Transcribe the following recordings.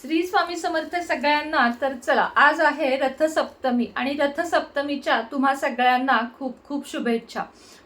श्री स्वामी समर्थ सगळ्यांना तर चला आज आहे रथसप्तमी आणि रथसप्तमीच्या तुम्हा सगळ्यांना खूप खूप शुभेच्छा.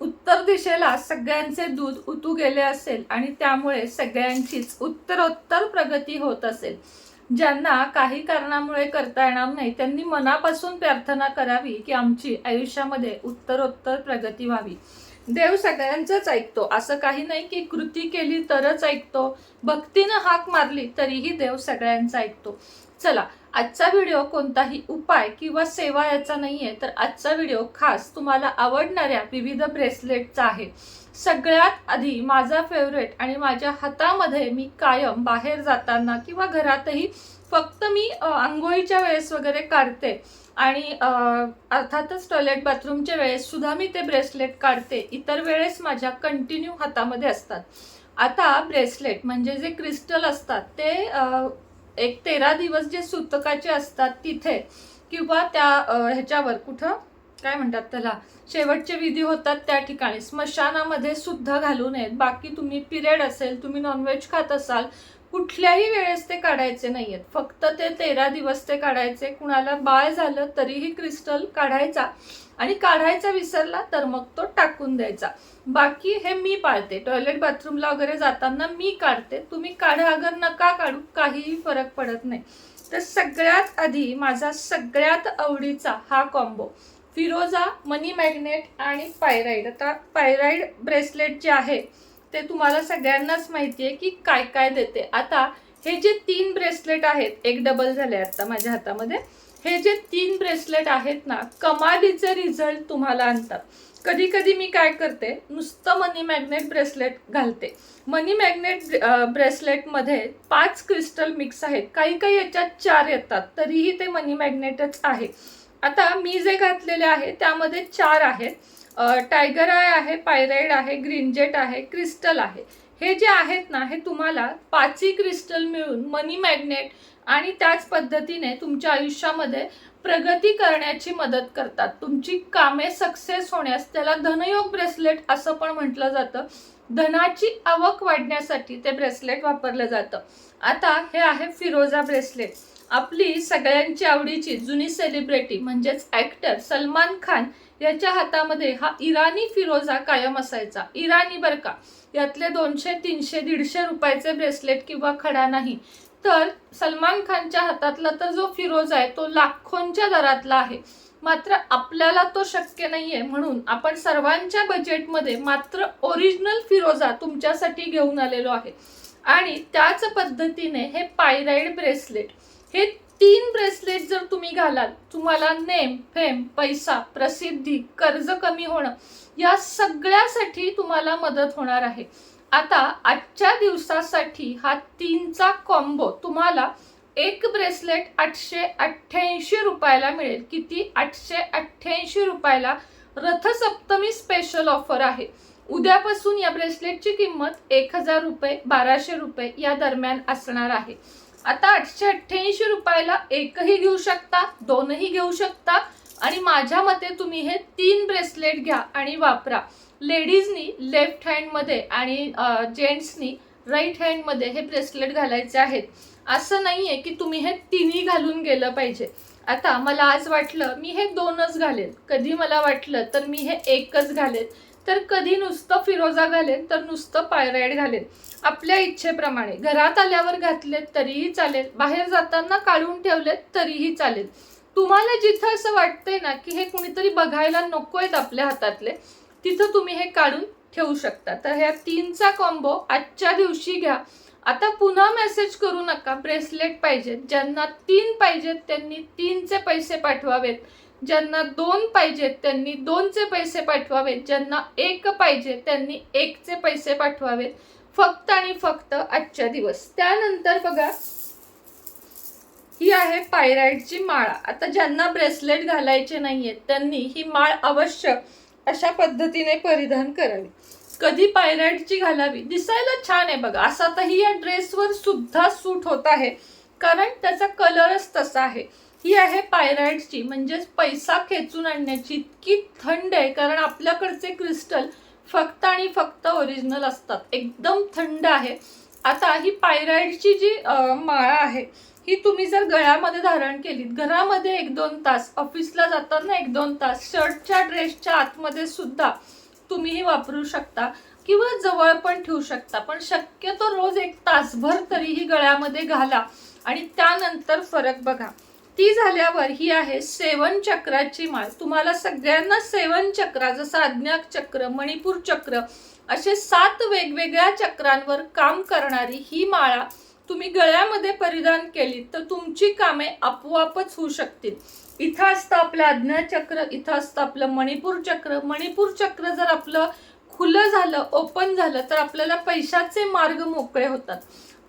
उत्तर दिशेला सगळ्यांचे दूध उतू गेले असेल आणि त्यामुळे सगळ्यांचीच उत्तरोत्तर प्रगती होत असेल. ज्यांना काही कारणामुळे करता येणार नाही त्यांनी मनापासून प्रार्थना करावी की आमची आयुष्यामध्ये उत्तरोत्तर प्रगती व्हावी. देव सगळ्यांचंच ऐकतो. असं काही नाही की कृती केली तरच ऐकतो. भक्तीनं हाक मारली तरीही देव सगळ्यांचा ऐकतो. चला आजचा व्हिडिओ कोणताही उपाय किंवा सेवा याचा नाही आहे तर आजचा व्हिडिओ खास तुम्हाला आवडणाऱ्या विविध ब्रेसलेटचा आहे. सगळ्यात आधी माझा फेवरेट आणि माझ्या हातामध्ये मी कायम बाहेर जाताना किंवा घरातही फक्त मी आंघोळीच्या वेळेस वगैरे काढते. आणि अर्थातच टॉयलेट बाथरूमच्या वेळेस सुद्धा मी ते ब्रेसलेट काढते. इतर वेळेस माझ्या कंटिन्यू हातामध्ये असतात. आता ब्रेसलेट म्हणजे जे क्रिस्टल असतात ते एक तेरा दिवस जे सुतकाचे असतात तिथे किंवा त्या ह्याच्यावर कुठं? काय म्हणतात त्याला? शेवटचे विधी होतात त्या ठिकाणी. स्मशानामध्ये सुद्धा घालू नयेत. बाकी तुम्ही पिरियड असेल तुम्ही नॉनव्हेज खात असाल कुठल्याही वेळेस ते काढायचे नाही आहेत फक्त ते तेरा दिवस ते काढायचे. कुणाला बाळ झालं तरीही क्रिस्टल काढायचा आणि काढायचा विसरला तर मग तो टाकून द्यायचा. बाकी हे मी पाळते. टॉयलेट बाथरूमला वगैरे जाताना मी काढते. तुम्ही काढा अगर नका काढू काहीही फरक पडत नाही. तर सगळ्यात आधी माझा सगळ्यात आवडीचा हा कॉम्बो. फिरोजा मनी मॅग्नेट आणि पायराईड. आता पायराईड ब्रेसलेट जे आहे ते तुम्हाला सगळ्यांनाच माहिती आहे की काय काय देते. आता हे जे तीन ब्रेसलेट आहेत एक डबल झाले आता माझ्या हातामध्ये हे जे तीन ब्रेसलेट आहेत ना कमालीचे रिझल्ट तुम्हाला आणतात. कधी कधी मी काय करते नुसतं मनी मॅग्नेट ब्रेसलेट घालते. मनी मॅग्नेट ब्रेसलेटमध्ये पाच क्रिस्टल मिक्स आहेत. काही काही याच्यात चार येतात तरीही ते मनी मॅग्नेटच आहे. आता मी जे घातलेले आहे त्यामध्ये चार आहेत. टायगर आय आहे पायराईड आहे ग्रीनजेट आहे क्रिस्टल आहे. हे जे आहेत ना हे तुम्हाला पाचही क्रिस्टल मिळून मनी मॅग्नेट आणि त्याच पद्धतीने तुमच्या आयुष्यामध्ये प्रगती करण्याची मदत करतात. तुमची कामे सक्सेस होण्यास त्याला धनयोग ब्रेसलेट असं पण म्हटलं जातं. धनाची आवक वाढण्यासाठी ते ब्रेसलेट वापरलं जातं. आता हे आहे फिरोजा ब्रेसलेट. आपली सगळ्यांची आवडीची जुनी सेलिब्रिटी म्हणजेच ॲक्टर सलमान खान याच्या हातामध्ये हा इराणी फिरोजा कायम असायचा. इराणी बरं का यातले दोनशे तीनशे दीडशे रुपयाचे ब्रेसलेट किंवा खडा नाही. तर सलमान खानच्या हातातला तर जो फिरोजा आहे तो लाखोंच्या दरातला आहे. मात्र आपल्याला तो शक्य नाही आहे म्हणून आपण सर्वांच्या बजेटमध्ये मात्र ओरिजिनल फिरोजा तुमच्यासाठी घेऊन आलेलो आहे. आणि त्याच पद्धतीने हे पायराईड ब्रेसलेट हे तीन ब्रेसलेट जर तुम्ही घालाल तुम्हाला नेम फेम पैसा प्रसिद्धी कर्ज कमी होणं या सगळ्यासाठी तुम्हाला मदत होणार आहे. आता आजच्या दिवसासाठी हा तीनचा कॉम्बो तुम्हाला एक ब्रेसलेट आठशे अठ्ठ्याऐंशी रुपयाला मिळेल. किती? आठशे अठ्ठ्याऐंशी रुपयाला रथसप्तमी स्पेशल ऑफर आहे. उद्यापासून या ब्रेसलेटची किंमत एक हजार रुपये बाराशे रुपये या दरम्यान असणार आहे. आता आठशे अठ्ठ्याऐंशी रुपयाला एकही घेऊ शकता दोनही घेऊ शकता. आणि माझ्या मते तुम्ही हे तीन ब्रेसलेट घ्या आणि वापरा. लेडीजनी लेफ्ट हँडमध्ये आणि जेंट्सनी राईट हँडमध्ये हे ब्रेसलेट घालायचे आहेत. असं नाही आहे की तुम्ही हे तिन्ही घालून गेलं पाहिजे. आता मला आज वाटलं मी हे दोनच घालेन. कधी मला वाटलं तर मी हे एकच घालेन. तर कधी नुसतं फिरोजा घालेन तर नुसतं पायराईड घालेन. आपल्या इच्छेप्रमाणे. घरात आल्यावर घातलेत तरीही चालेल. बाहेर जाताना काढून ठेवलेत तरीही चालेल. तुम्हाला जिथं असं वाटतंय ना की हे कुणीतरी बघायला नको आहेत आपल्या हातातले तिथं तुम्ही हे काढून ठेवू शकता. तर ह्या तीनचा कॉम्बो आजच्या दिवशी घ्या. आता पुन्हा मेसेज करू नका. ब्रेसलेट पाहिजेत. ज्यांना तीन पाहिजेत त्यांनी तीनचे पैसे पाठवावेत. ज्यांना दोन पाहिजेत त्यांनी दोनचे पैसे पाठवावेत. ज्यांना एक पाहिजे त्यांनी एकचे पैसे पाठवावेत. फक्त आणि फक्त आजच्या दिवस. त्यानंतर बघा ही आहे पायराईडची माळ. आता ज्यांना ब्रेसलेट घालायचे नाहीये त्यांनी ही माळ अवश्य अशा पद्धतीने परिधान करावी. कधी पायराईटची घालावी? दिसायला छान आहे बघा. असा तर ही या ड्रेसवर सुद्धा सूट होत आहे. कारण त्याचा कलरच तसा आहे. ही आहे पायराईडची म्हणजेच पैसा खेचून आणण्याची इतकी थंड आहे कारण आपल्याकडचे क्रिस्टल फक्त आणि फक्त ओरिजिनल असतात. एकदम थंड आहे. आता ही पायराईडची जी माळा आहे ही तुम्ही जर गळ्यामध्ये धारण केलीत घरामध्ये एक दोन तास ऑफिसला जाताना एक दोन तास शर्टच्या ड्रेसच्या आतमध्ये सुद्धा तुम्ही ही वापरू शकता किंवा जवळ पण ठेवू शकता. पण शक्यतो रोज एक तासभर तरीही गळ्यामध्ये घाला आणि त्यानंतर फरक बघा. ती झाल्यावर ही आहे सेवन चक्राची माळ. तुम्हाला सगळ्यांना सेवन चक्र जसं अज्ञात चक्र मणिपूर चक्र असे सात वेगवेगळ्या चक्रांवर काम करणारी ही माळा तुम्ही गळ्यामध्ये परिधान केली तर तुमची कामे आपोआपच होऊ शकतील. इथं असतं आपलं आज्ञाचक्र इथं असतं आपलं मणिपूर चक्र. मणिपूर चक्र जर आपलं खुलं झालं ओपन झालं तर आपल्याला पैशाचे मार्ग मोकळे होतात.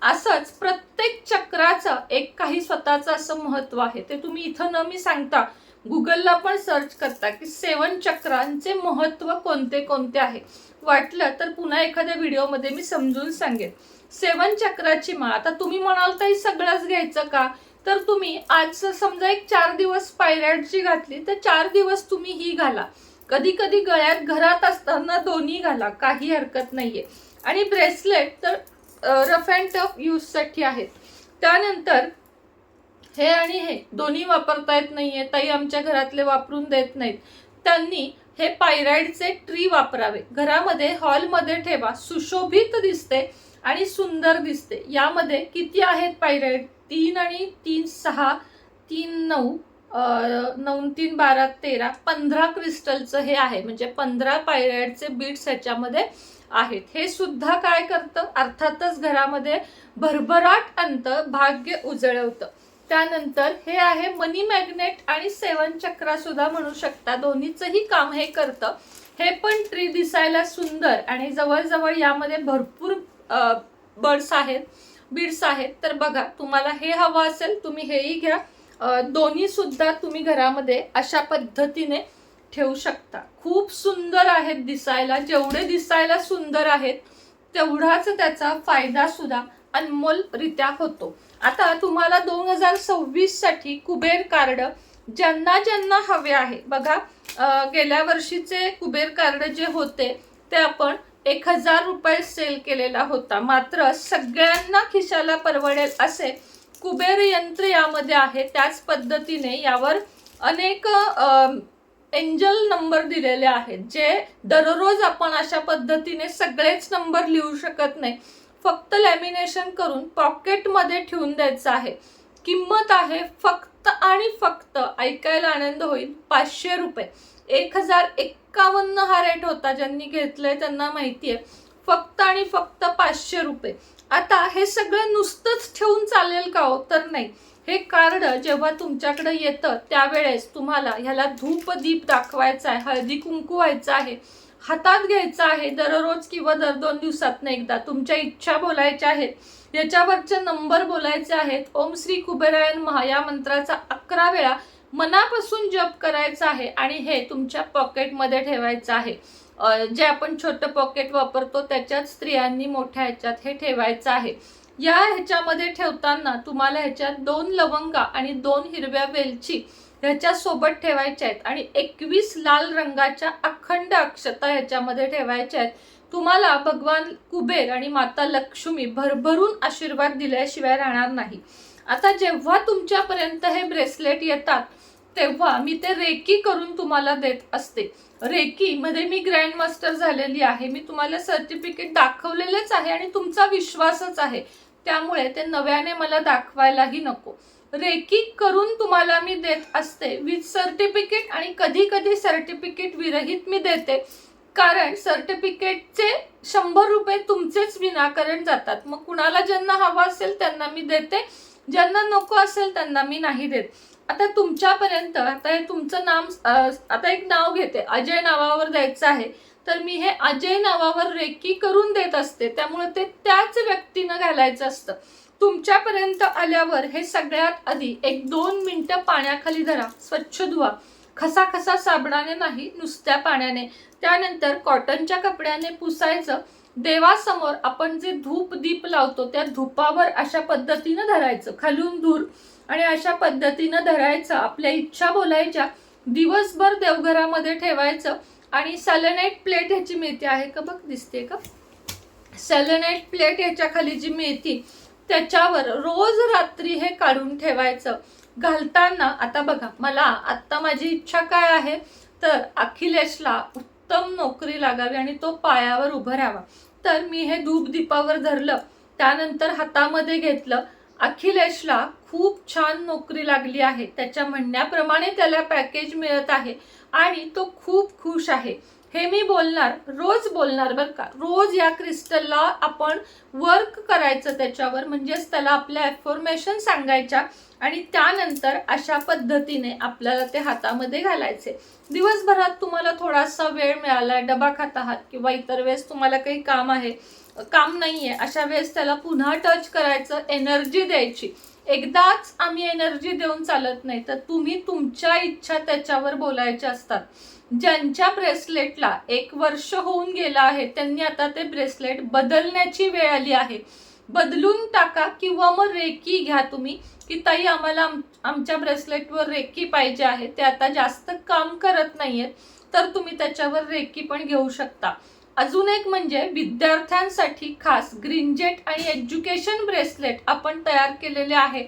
असंच प्रत्येक चक्राचं एक काही स्वतःचं असं महत्त्व आहे. ते तुम्ही इथं न मी सांगता गुगलला पण सर्च करता की सेवन चक्रांचे महत्त्व कोणते कोणते आहे. वाटलं तर पुन्हा एखाद्या व्हिडिओमध्ये मी समजून सांगेन. सेवन चक्राची माळ. आता तुम्ही म्हणाल तर हे सगळंच घ्यायचं का? तर तुम्ही आज समजा एक चार दिवस पायरॅटची घातली तर चार दिवस तुम्ही ही घाला. कधी कधी गळ्यात घरात असताना दोन्ही घाला. काही हरकत नाहीये. आणि ब्रेसलेट तर रफ अँड टफ यूजसाठी आहेत. त्यानंतर हे आणि हे दोन्ही वापरता येत नाहीये ताई आमच्या घरातले वापरून देत नाहीत. त्यांनी हे पायराईडचे ट्री वापरावे. घरामध्ये हॉलमध्ये ठेवा सुशोभित दिसते आणि सुंदर दिसते. यामध्ये किती आहेत पायराईड तीन आणि तीन सहा तीन नऊ नऊ तीन बारा तेरा पंधरा क्रिस्टलचं हे आहे. म्हणजे पंधरा पायराईडचे बीट्स ह्याच्यामध्ये आहेत. हे सुद्धा काय करतं? अर्थातच घरामध्ये भरभराट आणतं भाग्य उजळवतं. त्यानंतर हे आहे मनी मॅग्नेट आणि सेवन चक्रा सुद्धा म्हणू शकता. दोन्हीचंही काम हे करतं. हे पण ट्री दिसायला सुंदर आणि जवळजवळ यामध्ये भरपूर बर्ड्स आहेत बीड्स आहेत. तर बघा तुम्हाला हे हवं असेल तुम्ही हेही घ्या. दोन्ही सुद्धा तुम्ही घरामध्ये अशा पद्धतीने ठेवू शकता. खूप सुंदर आहेत दिसायला जेवढे दिसायला सुंदर आहेत तेवढाच त्याचा फायदा सुद्धा अनमोलरित्या होतो. आता तुम्हाला दोन हजार सव्वीससाठी कुबेर कार्ड ज्यांना ज्यांना हवे आहे. बघा गेल्या वर्षीचे कुबेर कार्ड जे होते ते आपण एक हजार रुपये सेल केलेला होता. मात्र सगळ्यांना खिशाला परवडेल असे कुबेर यंत्र यामध्ये आहे. त्याच पद्धतीने यावर अनेक एंजल नंबर दिलेले आहेत जे दररोज आपण अशा पद्धतीने सगळेच नंबर लिहू शकत नाही. फक्त लॅमिनेशन करून पॉकेटमध्ये ठेवून द्यायचं आहे. किंमत आहे फक्त आणि फक्त ऐकायला आनंद होईल पाचशे रुपये. एक हजार एक्कावन्न हा रेट होता ज्यांनी घेतलंय त्यांना माहिती आहे फक्त आणि फक्त पाचशे रुपये. आता हे सगळं नुसतंच ठेवून चालेल का हो? तर नाही. हे कार्ड जेव्हा तुमच्याकडे येतं त्यावेळेस तुम्हाला ह्याला धूप दीप दाखवायचा आहे हळदी कुंकू व्हायचं आहे हातात घ्यायचं आहे दररोज किंवा दर दोन दिवसातनं एकदा. तुमच्या इच्छा बोलायच्या आहेत याच्यावरचे नंबर बोलायचे आहेत ओम श्री कुबेरायन महा या मंत्राचा अकरा वेळा मनापासून जप करायचा आहे आणि हे तुमच्या पॉकेटमध्ये ठेवायचं आहे. जे आपण छोटं पॉकेट वापरतो त्याच्यात स्त्रियांनी मोठ्या ह्याच्यात हे ठेवायचं आहे. या ह्याच्यामध्ये ठेवताना तुम्हाला ह्याच्यात दोन लवंगा आणि दोन हिरव्या वेलची ह्याच्या सोबत ठेवायच्या आहेत आणि एकवीस लाल रंगाच्या अखंड अक्षता ह्याच्यामध्ये ठेवायच्या आहेत. तुम्हाला भगवान कुबेर आणि माता लक्ष्मी भरभरून आशीर्वाद दिल्याशिवाय राहणार नाही. आता जेव्हा तुमच्यापर्यंत हे ब्रेसलेट येतात तेव्हा मी ते रेकी करून तुम्हाला देत असते. रेकी मध्ये मी ग्रँड मास्टर झालेली आहे. मी तुम्हाला सर्टिफिकेट दाखवलेलेच आहे आणि तुमचा विश्वासच आहे. त्यामुळे ते नव्याने मला दाखवायलाही नको. रेकी करून तुम्हाला मी देत असते. विथ सर्टिफिकेट आणि कधी कधी सर्टिफिकेट विरहित मी देते. कारण सर्टिफिकेटचे शंभर रुपये तुमचेच विनाकारण जातात. मग कुणाला ज्यांना हवा असेल त्यांना मी देते. ज्यांना नको असेल त्यांना मी नाही देत. आता तुमच्यापर्यंत आता हे तुमचं नाम आता एक नाव घेते. अजय नावावर द्यायचं आहे. तर मी हे अजय नावावर रेकी करून देत असते. त्यामुळे ते त्याच व्यक्तीनं घालायचं असतं. तुमच्यापर्यंत आल्यावर हे सगळ्यात आधी एक दोन मिनटं पाण्याखाली धरा. स्वच्छ धुवा. खसाखसा साबणाने नाही नुसत्या पाण्याने. त्यानंतर कॉटनच्या कपड्याने पुसायचं. देवासमोर आपण जे धूप दीप लावतो त्या धुपावर अशा पद्धतीनं धरायचं. खालून धूर. आणि अशा पद्धतीनं धरायचं आपल्या इच्छा बोलायच्या दिवसभर देवघरामध्ये ठेवायचं आणि सॅलेनाईट प्लेट ह्याची मेथी आहे का बघ दिसते का? सॅलेनाईट प्लेट ह्याच्या खाली जी मेथी त्याच्यावर रोज रात्री हे काढून ठेवायचं. घालताना आता बघा मला आत्ता माझी इच्छा काय आहे? तर अखिलेशला उत्तम नोकरी लागावी आणि तो पायावर उभं राहावा. तर मी हे धूप दीपावर धरलं त्यानंतर हातामध्ये घेतलं अखिलेशला खूप छान नोकरी लागली आहे. त्याच्या म्हणण्याप्रमाणे त्याला पॅकेज मिळत आहे आणि तो खूप खुश आहे. हे मी बोलणार रोज बोलणार बरं का. रोज या क्रिस्टलला आपण वर्क करायचं त्याच्यावर म्हणजेच त्याला आपल्या ॲफॉर्मेशन सांगायच्या आणि त्यानंतर अशा पद्धतीने आपल्याला ते हातामध्ये घालायचे. दिवसभरात तुम्हाला थोडासा वेळ मिळाला डबा खात आहात किंवा इतर वेळेस तुम्हाला काही काम आहे काम नाही आहे अशा वेळेस त्याला पुन्हा टच करायचं एनर्जी द्यायची. एकदाच आम्ही एनर्जी देऊन चालत नाही तर तुम्ही तुमच्या इच्छा त्याच्यावर बोलायच्या असतात. ज्यांच्या ब्रेसलेटला एक वर्ष होऊन गेलं आहे त्यांनी आता ते ब्रेसलेट बदलण्याची वेळ आली आहे. बदलून टाका किंवा मग रेकी घ्या तुम्ही की ताई आम्हाला आम- आमच्या ब्रेसलेटवर रेकी पाहिजे आहे ते आता जास्त काम करत नाहीयेत तर तुम्ही त्याच्यावर रेकी पण घेऊ शकता. अजून एक म्हणजे विद्यार्थ्यांसाठी खास ग्रीनजेट आणि एज्युकेशन ब्रेसलेट आपण तयार केलेले आहे.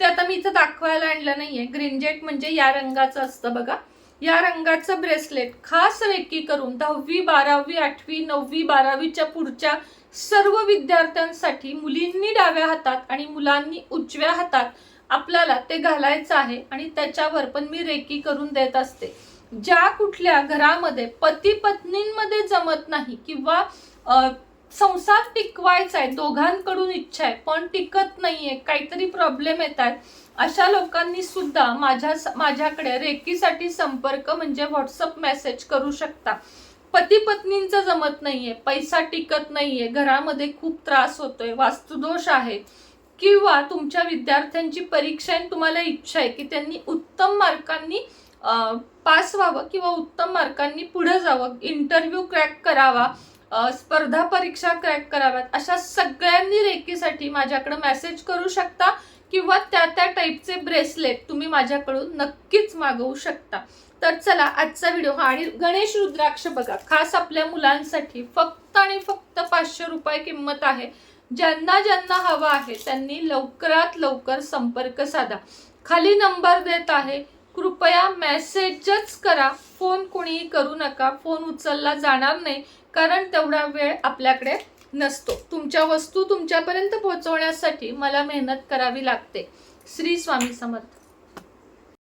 ते आता मी इथं दाखवायला आणलं नाही आहे ग्रीनजेट म्हणजे या रंगाचं असतं बघा. या रंगाचं ब्रेसलेट खास रेकी करून दहावी बारावी आठवी नववी बारावीच्या पुढच्या सर्व विद्यार्थ्यांसाठी मुलींनी डाव्या हातात आणि मुलांनी उजव्या हातात आपल्याला ते घालायचं आहे आणि त्याच्यावर पण मी रेकी करून देत असते. ज्या कुठल्या घरामध्ये पती पत्नींमध्ये जमत नाही किंवा संसार टिकवायचा आहे दोघांकडून इच्छा आहे पण टिकत नाहीये काहीतरी प्रॉब्लेम येत आहेत अशा लोकांनी सुद्धा माझ्या माझ्याकडे रेकीसाठी संपर्क म्हणजे व्हॉट्सअप मेसेज करू शकता. पती पत्नींचं जमत नाहीये पैसा टिकत नाहीये घरामध्ये खूप त्रास होतोय वास्तुदोष आहे किंवा तुमच्या विद्यार्थ्यांची परीक्षा आहे तुम्हाला इच्छा आहे की त्यांनी उत्तम मार्कांनी पास व्हावं किंवा उत्तम मार्कांनी पुढं जावं इंटरव्ह्यू क्रॅक करावा स्पर्धा परीक्षा क्रॅक कराव्यात अशा सगळ्यांनी रेकीसाठी माझ्याकडं मॅसेज करू शकता किंवा त्या त्या टाईपचे ब्रेसलेट तुम्ही माझ्याकडून नक्कीच मागवू शकता. तर चला आजचा व्हिडिओ हा आणि गणेश रुद्राक्ष बघा खास आपल्या मुलांसाठी फक्त आणि फक्त पाचशे रुपये किंमत आहे. ज्यांना ज्यांना हवा आहे त्यांनी लवकरात लवकर संपर्क साधा. खाली नंबर देत आहे कृपया मेसेजच करा. फोन कोणीही करू नका. फोन उचलला जाणार नाही कारण तेवढा वेळ आपल्याकडे नसतो. तुमच्या वस्तू तुमच्यापर्यंत पोहोचवण्यासाठी मला मेहनत करावी लागते. श्री स्वामी समर्थ.